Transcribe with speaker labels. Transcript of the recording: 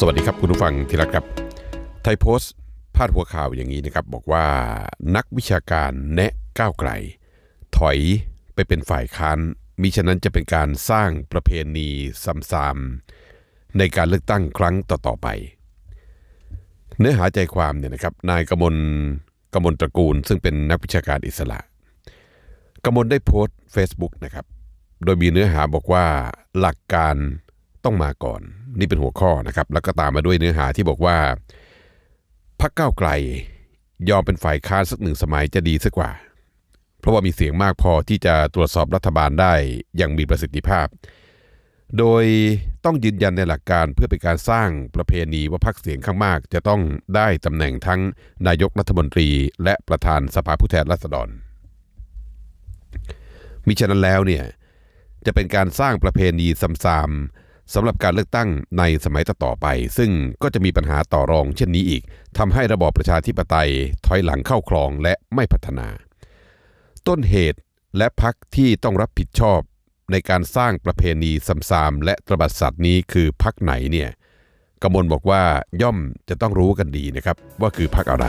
Speaker 1: สวัสดีครับคุณผู้ฟังที่รักครับ ไทยโพสต์พาดหัวข่าวอย่างนี้นะครับ บอกว่านักวิชาการแนะก้าวไกล ถอยไปเป็นฝ่ายค้านมิฉะนั้นจะเป็นการสร้างประเพณีซ้ำๆในการเลือกตั้งครั้งต่อๆไป เนื้อหาใจความเนี่ยนะครับ นายกมลกมลตระกูล ซึ่งเป็นนักวิชาการอิสระ กมลได้โพสต์ Facebook นะครับ โดยมีเนื้อหาบอกว่าหลักการต้องมาก่อน นี่เป็นหัวข้อนะครับ แล้วก็ตามมาด้วยเนื้อหาที่บอกว่าพักก้าวไกล ยอมเป็นฝ่ายค้านสักหนึ่งสมัยจะดีสักกว่า เพราะว่ามีเสียงมากพอที่จะตรวจสอบรัฐบาลได้อย่างมีประสิทธิภาพ โดยต้องยืนยันในหลักการเพื่อเป็นการสร้างประเพณีว่าพรรคเสียงข้างมาก จะต้องได้ตำแหน่งทั้งนายกรัฐมนตรี และประธานสภาผู้แทนราษฎรมิฉะนั้นแล้วเนี่ยจะเป็นการสร้างประเพณีซ้ำๆ สำหรับการเลือกตั้งในสมัยต่อไป ซึ่งก็จะมีปัญหาต่อรองเช่นนี้อีกทำให้ระบอบประชาธิปไตยถอยหลังเข้าคลองและไม่พัฒนา ต้นเหตุและพักที่ต้องรับผิดชอบในการสร้างประเพณีซ้ำๆและตระบัดสัตว์นี้คือพักไหนเนี่ยกมลบอกว่าย่อมจะต้องรู้กันดีนะครับว่าคือพักอะไร